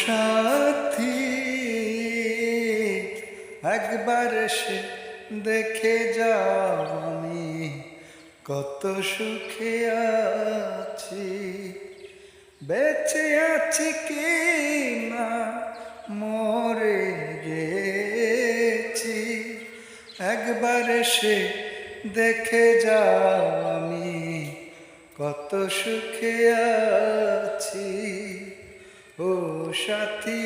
সাথী। একবার সে দেখে যাও আমি, কত সুখে আছি। বেঁচে আছি কি না, মরে গেছি। একবার সে দেখে যাও আমি, কত সুখে আছি। ও সাথী।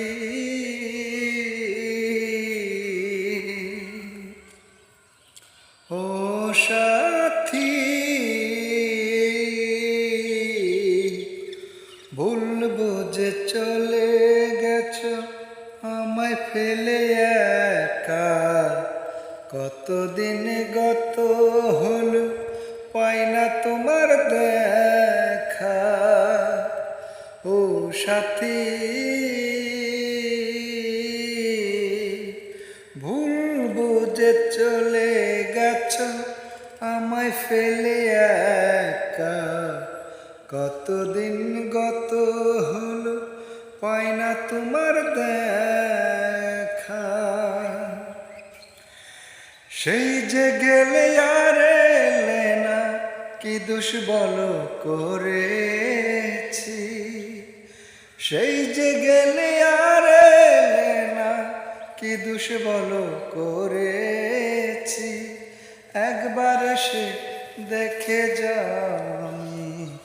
ও সাথী চলে গেছো, আমায় ফেলে কতদিন গত হল, পাই না তোমার দেখা সাথী। ভুলবো যে চলে গেছো, আমায় ফেলে একা। কতদিন গত হলো, পাই না তোমার দেখা। সেই যে গেলে আর এলে না, কি দুষ বলো করেছি সেই যে গেলে আর না, কি দুষ বলো করেছি? একবার সে দেখে যামি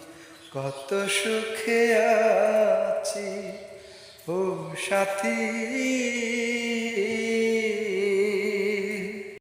কত সুখে আছি। ও সাথী